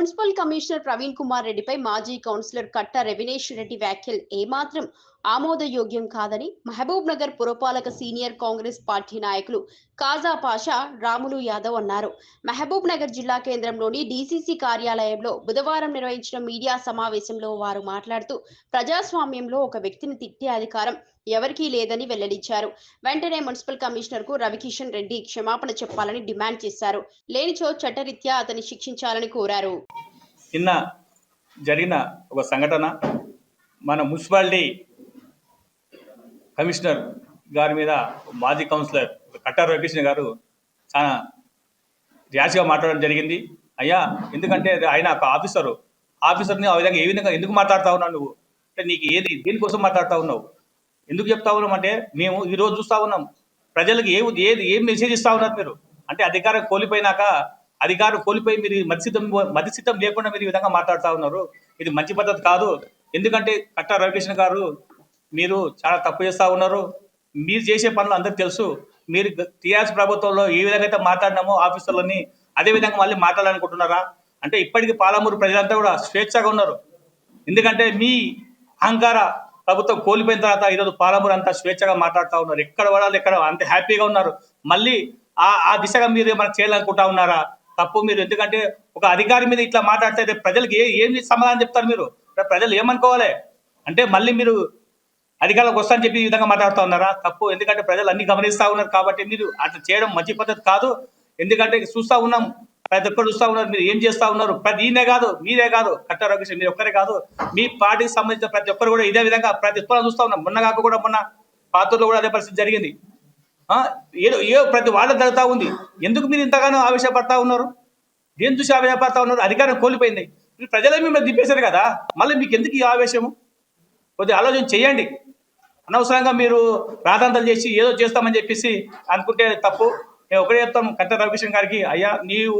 Municipal commissioner Praveen Kumar రెడ్డిపై మాజీ councillor కట్ట రెవినేష్ రెడ్డి వ్యాఖ్యలు ఏమాత్రం ఆమోదయోగ్యం కాదని మహబూబ్ నగర్ పురపాలక సీనియర్ కాంగ్రెస్ పార్టీ నాయకులు కాజా పాషా రాములు యాదవ్ అన్నారు. మహబూబ్ నగర్ జిల్లా కేంద్రంలోని డీసీసీ కార్యాలయంలో బుధవారం నిర్వహించిన మీడియా సమావేశంలో వారు మాట్లాడుతూ ప్రజాస్వామ్యంలో ఒక వ్యక్తిని తిట్టే అధికారం ఎవరికీ లేదని వెల్లడించారు. వెంటనే మున్సిపల్ కమిషనర్కు రవికిషన్ రెడ్డి క్షమాపణ చెప్పాలని డిమాండ్ చేశారు. లేనిచో చట్టరీత్యా అతన్ని శిక్షించాలని కోరారు. నిన్న జరిగిన ఒక సంఘటన మన మున్సిపాలిటీ కమిషనర్ గారి మీద మాజీ కౌన్సిలర్ కట్టారు రవికృష్ణ గారు చాలా ర్యాష్గా మాట్లాడడం జరిగింది. అయ్యా ఎందుకంటే ఆయన ఒక ఆఫీసరు. ఆఫీసర్ని ఆ విధంగా ఏ విధంగా ఎందుకు మాట్లాడుతా ఉన్నావు నువ్వు? అంటే నీకు ఏది దేనికోసం మాట్లాడుతూ ఉన్నావు? ఎందుకు చెప్తా ఉన్నాం అంటే మేము ఈరోజు చూస్తా ఉన్నాం. ప్రజలకు ఏ ఏది ఏం మెసేజ్ ఇస్తా ఉన్నారు మీరు? అంటే అధికారం కోల్పోయినాక అధికారం కోల్పోయి మీరు మధ్యస్థితం మధ్యస్థితం లేకుండా మీరు ఈ విధంగా మాట్లాడుతూ ఉన్నారు. ఇది మంచి పద్ధతి కాదు. ఎందుకంటే కట్టా రవికృష్ణ గారు మీరు చాలా తప్పు చేస్తూ ఉన్నారు. మీరు చేసే పనులు అందరికి తెలుసు. మీరు టీఆర్ఎస్ ప్రభుత్వంలో ఏ విధంగా అయితే మాట్లాడినామో ఆఫీసర్లని అదే విధంగా మళ్ళీ మాట్లాడాలనుకుంటున్నారా? అంటే ఇప్పటికీ పాలమూరు ప్రజలంతా కూడా స్వేచ్ఛగా ఉన్నారు. ఎందుకంటే మీ అహంకార ప్రభుత్వం కోల్పోయిన తర్వాత ఈరోజు పాలమూరు అంతా స్వేచ్ఛగా మాట్లాడుతూ ఉన్నారు. ఎక్కడ పడాలి ఎక్కడ అంత హ్యాపీగా ఉన్నారు. మళ్ళీ ఆ ఆ దిశగా మీరు ఏమైనా చేయాలనుకుంటా ఉన్నారా? తప్పు మీరు. ఎందుకంటే ఒక అధికారి మీద ఇట్లా మాట్లాడితే ప్రజలకి ప్రజలకు ఏ ఏమి సమాధానం చెప్తారు మీరు? ప్రజలు ఏమనుకోవాలి? అంటే మళ్ళీ మీరు అధికారులకు వస్తారని చెప్పి ఈ విధంగా మాట్లాడుతూ ఉన్నారా? తప్పు. ఎందుకంటే ప్రజలు అన్ని గమనిస్తూ ఉన్నారు కాబట్టి మీరు అట్లా చేయడం మంచి పద్ధతి కాదు. ఎందుకంటే చూస్తూ ఉన్నాం. ప్రతి ఒక్కరు చూస్తూ ఉన్నారు. మీరు ఏం చేస్తూ ఉన్నారు? ప్రతి ఈయనే కాదు మీరే కాదు. కట్టారోగ్యం మీరు ఒక్కరే కాదు. మీ పార్టీకి సంబంధించిన ప్రతి ఒక్కరు కూడా ఇదే విధంగా ప్రతి ఒక్కరు చూస్తూ ఉన్నాం మొన్న కాక కూడా మొన్న పాత్రలో కూడా అదే పరిస్థితి జరిగింది. ఆ, ఏదో ఏ ప్రతి వాళ్ళ జరుగుతూ ఉంది. ఎందుకు మీరు ఇంతగానో ఆవేశపడతా ఉన్నారు? దేని చూసి ఆవేశపడతా ఉన్నారు? అధికారం కోల్పోయింది. మీరు ప్రజలే మిమ్మల్ని దింపేశారు కదా. మళ్ళీ మీకు ఎందుకు ఈ ఆవేశము? కొద్దిగా ఆలోచన చేయండి. అనవసరంగా మీరు రాధాంతలు చేసి ఏదో చేస్తామని చెప్పేసి అనుకుంటే తప్పు. నేను ఒకటే చెప్తాను కట్ట రవికృష్ణ గారికి అయ్యా నీవు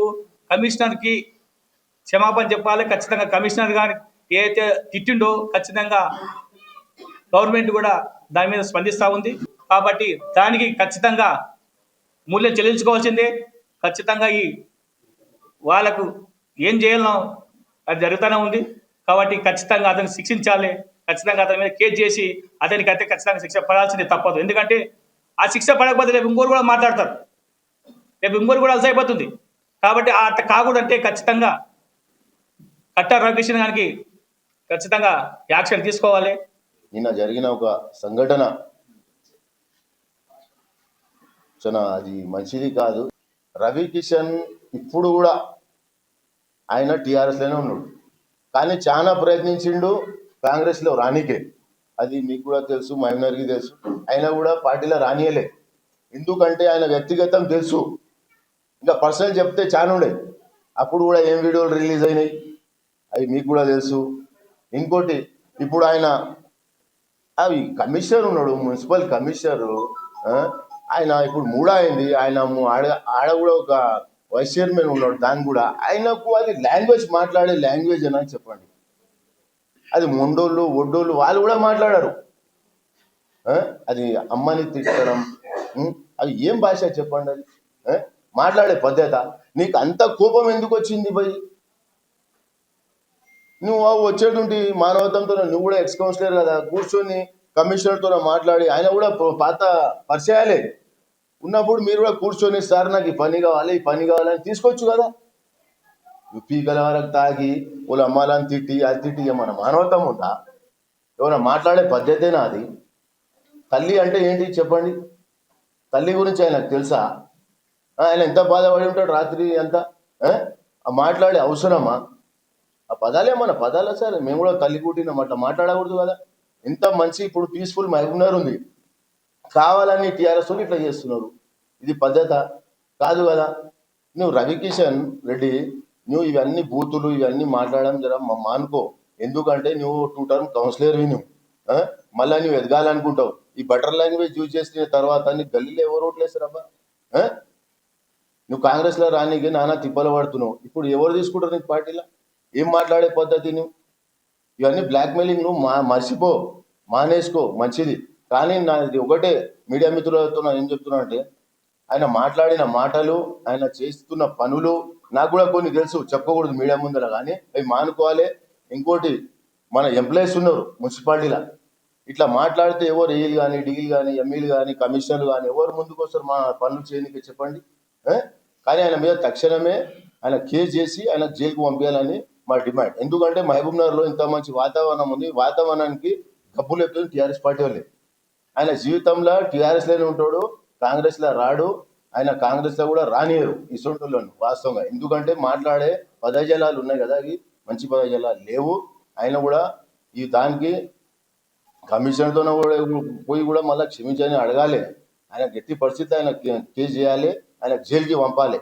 కమిషనర్కి క్షమాపణ చెప్పాలి. ఖచ్చితంగా కమిషనర్ గారి ఏదైతే తిట్టిండో ఖచ్చితంగా గవర్నమెంట్ కూడా దాని మీద స్పందిస్తూ ఉంది. కాబట్టి దానికి ఖచ్చితంగా మూల్యం చెల్లించుకోవాల్సిందే. ఖచ్చితంగా ఈ వాళ్ళకు ఏం చేయాలనో అది జరుగుతూనే ఉంది. కాబట్టి ఖచ్చితంగా అతను శిక్షించాలి. ఖచ్చితంగా అతని మీద కేసు చేసి అతనికి అయితే ఖచ్చితంగా శిక్ష పడాల్సిందే తప్పదు. ఎందుకంటే ఆ శిక్ష పడకపోతే రేపు ఇంకోరు కూడా మాట్లాడతారు. రేపు ఇంకోరు కూడా అలసైపోతుంది కాబట్టి ఆ కాకూడదంటే ఖచ్చితంగా కట్టర్ రవికృష్ణ గారికి ఖచ్చితంగా యాక్షన్ తీసుకోవాలి. నిన్న జరిగిన ఒక సంఘటన. చాలా అది మంచిది కాదు. రవి కిషన్ ఇప్పుడు కూడా ఆయన టీఆర్ఎస్లోనే ఉన్నాడు. కానీ చాలా ప్రయత్నించిండు. కాంగ్రెస్లో రానికే. అది మీకు కూడా తెలుసు మహబూబ్నగర్కి తెలుసు. అయినా కూడా పార్టీలో రానియలే. ఎందుకంటే ఆయన వ్యక్తిగతం తెలుసు. ఇంకా పర్సనల్ చెప్తే చాలా ఉండే అప్పుడు కూడా ఏం వీడియోలు రిలీజ్ అయినాయి? అవి మీకు కూడా తెలుసు. ఇంకోటి ఇప్పుడు ఆయన అవి కమిషనర్ ఉన్నాడు మున్సిపల్ కమిషనర్ ఆ, ఆయన ఇప్పుడు మూడా అయింది ఆయన ఆడ ఆడ కూడా ఒక వైస్ చైర్మన్ ఉన్నాడు దాన్ని కూడా. ఆయనకు అది లాంగ్వేజ్ మాట్లాడే లాంగ్వేజ్ అని చెప్పండి. అది మొండోళ్ళు ఒడ్డోళ్ళు వాళ్ళు కూడా మాట్లాడారు. అది అమ్మని తిట్టడం అది ఏం భాష చెప్పండి అది? మాట్లాడే పద్ధత. నీకు అంత కోపం ఎందుకు వచ్చింది భయ్ నువ్వు వచ్చేటువంటి మానవతంతో నువ్వు కూడా ఎక్స్ కౌన్సిలర్ కదా. కూర్చొని కమిషనర్తో మాట్లాడి ఆయన కూడా పాత పరిచయాలే. ఉన్నప్పుడు మీరు కూడా కూర్చొని సార్ నాకు ఈ పని కావాలి ఈ పని కావాలని తీసుకోవచ్చు కదా. నువ్వు పీకల వరకు తాగి వాళ్ళు అమ్మాలని తిట్టి అది తిట్టి ఏమన్నా మానవత్వం ఉందా? ఏమన్నా మాట్లాడే పద్ధతేనా అది? తల్లి అంటే ఏంటి చెప్పండి? తల్లి గురించి ఆయనకు తెలుసా? ఆయన ఎంత బాధపడి ఉంటాడు రాత్రి ఎంత ఆ? మాట్లాడే అవసరమా? ఆ పదాలే మన పదాలే సార్? మేము కూడా తల్లి కూటినాం అట్లా మాట్లాడకూడదు కదా. ఇంత మంచి ఇప్పుడు పీస్ఫుల్ మహబూబ్నగర్ ఉంది. కావాలని టీఆర్ఎస్ ఇట్లా చేస్తున్నారు. ఇది పద్ధత? కాదు కదా. నువ్వు రవికిషన్ రెడ్డి నువ్వు ఇవన్నీ బూతులు ఇవన్నీ మాట్లాడడం జర మా- మానుకో. ఎందుకంటే నువ్వు టూ టర్మ్ కౌన్సిలర్ నువ్వు. మళ్ళీ మళ్ళా నువ్వు ఎదగాలనుకుంటావు. ఈ బటర్ లాంగ్వేజ్ యూజ్ చేసిన తర్వాత నీ గల్లీలో ఎవరు ఓట్లేస్తారబ్బా? నువ్వు కాంగ్రెస్లో రానికి నానా తిప్పలు పడుతున్నావు. ఇప్పుడు ఎవరు తీసుకుంటారు నీకు పార్టీలో? ఏం మాట్లాడే పద్ధతి నువ్వు? ఇవన్నీ బ్లాక్మెయిలింగ్ నువ్వు మా మర్చిపో. మానేసుకో. మంచిది. కానీ నాది ఒకటే. మీడియా మిత్రులతో నేను ఏం చెప్తున్నా అంటే ఆయన మాట్లాడిన మాటలు ఆయన చేస్తున్న పనులు నాకు కూడా కొన్ని తెలుసు చెప్పకూడదు మీడియా ముందర కానీ. అవి మానుకోవాలి. ఇంకోటి మన ఎంప్లాయీస్ ఉన్నారు మున్సిపాలిటీలో. ఇట్లా మాట్లాడితే ఎవరు ఏలు కానీ డీలు కానీ ఎంఈలు కానీ కమిషనర్లు కానీ ఎవరు ముందుకు వస్తారు? మా పనులు చేయడానికి చెప్పండి. కానీ ఆయన మీద తక్షణమే ఆయన కేసు చేసి ఆయన జైలుకు పంపించాలని మా డిమాండ్. ఎందుకంటే మహబూబ్ నగర్లో ఇంత మంచి వాతావరణం ఉంది. వాతావరణానికి డబ్బులు ఎప్పుడు టీఆర్ఎస్ పార్టీ వాళ్ళే. ఆయన జీవితంలో టీఆర్ఎస్లోనే ఉంటాడు. కాంగ్రెస్లో రాడు ఆయన కాంగ్రెస్లో కూడా రానియరు ఇసొంటులను వాస్తవంగా. ఎందుకంటే మాట్లాడే పదజలాలు ఉన్నాయి కదా అవి మంచి పదజలాలు లేవు. ఆయన కూడా ఈ దానికి కమిషన్తో కూడా పోయి కూడా మళ్ళీ క్షమించని అడగాలి. ఆయన గట్టి పరిస్థితి ఆయన కేసు చేయాలి ఆయన జైలుకి పంపాలి.